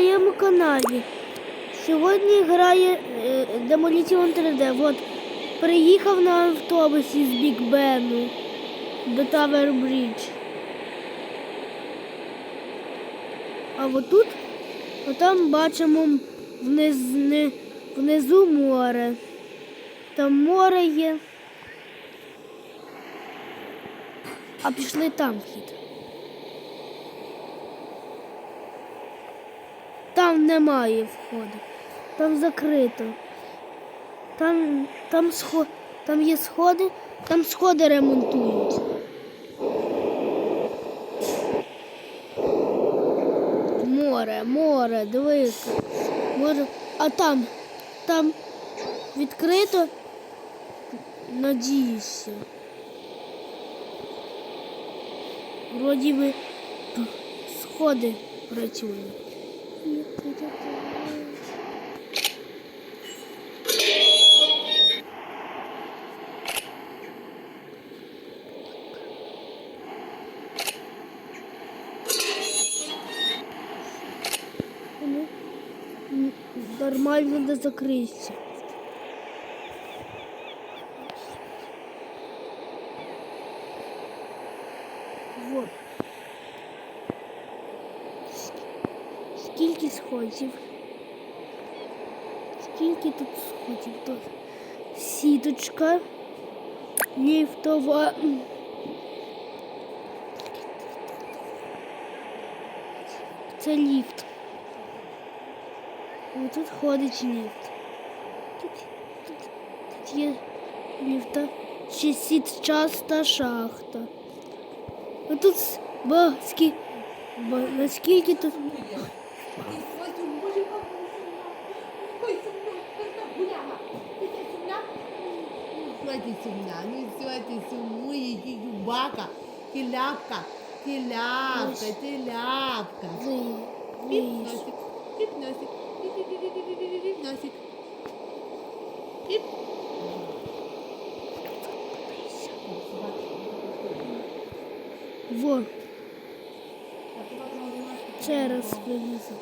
моєму каналі. Сьогодні грає е, Demolition 3D. От приїхав на автобусі з Біг Бену до Тавер Брідж. А отут, отам бачимо вниз, внизу море. Там море є. А пішли там вхід. Там немає входу. Там закрито. Там, там, сход, там є сходи, там сходи ремонтують. Море, море, дивися. Море. А там, там відкрито. Надіюся. Вроді би сходи працюють. Ну, Нормально не закрийся. Скільки сходів? Скільки тут сходів? Тут сіточка, ліфтова. Це ліфт. Ось тут ходить ліфт. Тут, тут, тут є ліфта. Ще сітчаста шахта. А тут с- ба, скі, ба, наскільки тут Що ти сумна? Ну що ти сумує, ті юбака, ти ляпка, ти ляпка, ти ляпка. Піп носик, піп носик, піп носик. Піп. Во. Ще раз вилізу.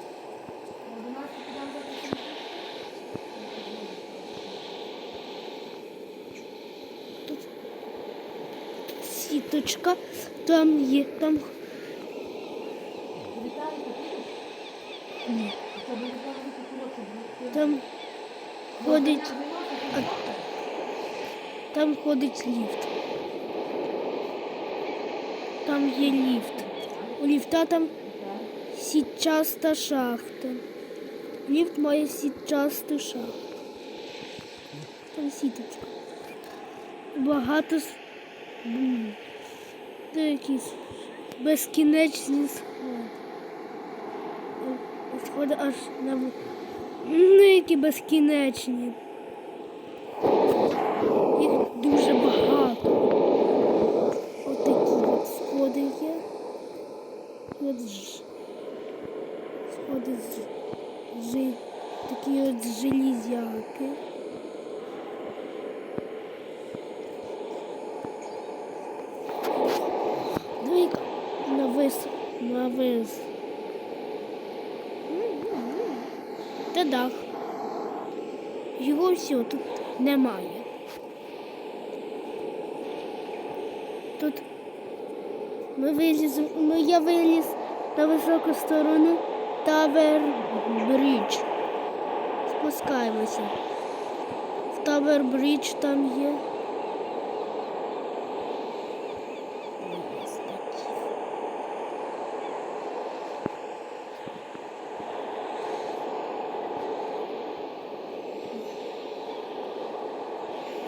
Тут сіточка, там є, там. Там ходить. Там ходить ліфт. Там є ліфт. У ліфта там сітчаста шахта. Ліфт має сітчасту шахту. Там сіточка. Багато с- Це якісь безкінечні сходи. Сходи аж на ну, які безкінечні. Їх дуже багато. Отакі от сходи є. От ж. Сходи з жи, такі от железяки. Двійка навис, навис. Та дах. Його всього тут немає. Тут ми виліземо, ну я виліз на високу сторону Тавер Брідж. Спускаємося. В Тавер Брідж там є.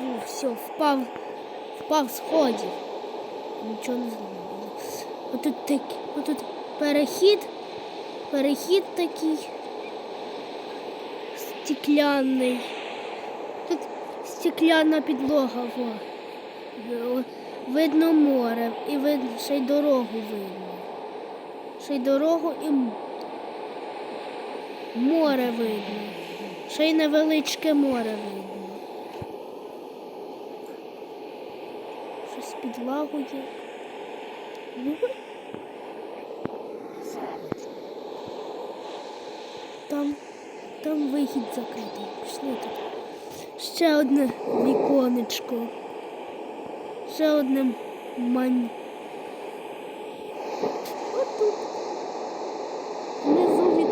Ну, все, впав, впав з сходів. Нічого не зробили. Отут такий, отут перехід, перехід такий стекляний. Тут стекляна підлога. Во. Видно море і видно, ще й дорогу видно. Ще й дорогу і море видно. Ще й невеличке море видно. Щось під лагою. Ну, там, там вихід закритий. Пішли тут. Ще одне віконечко. Ще одне мань. Отут. Внизу вік...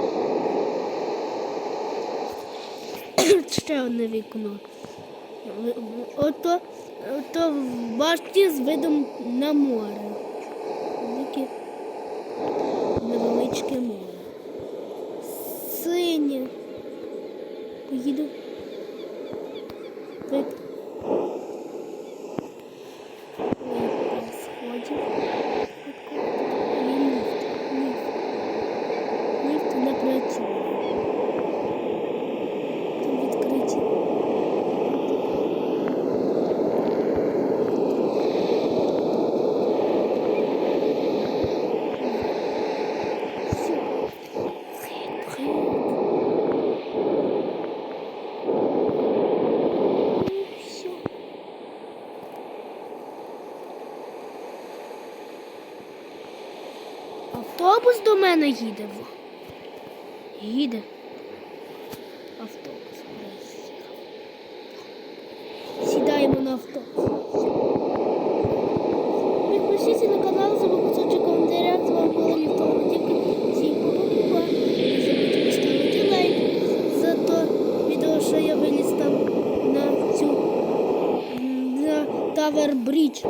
Ще одне вікно. Ото, ото в башті з видом на море. Велике невеличке море. Синє. Поїду. Так. Ой, сходів. Є ліфт. Ліфт. Ліфт не працює. Там відкриті. Все. Все. Автобус до мене їде. Їде. Автобус. Сідаємо на автобус. Підпишіться на канал, за кусочок коментарях. З вами була Ліфтова Дівка. Всім па-па-па. Не забудьте поставити лайк за то відео, що я виліз там на цю на Тавер Брідж.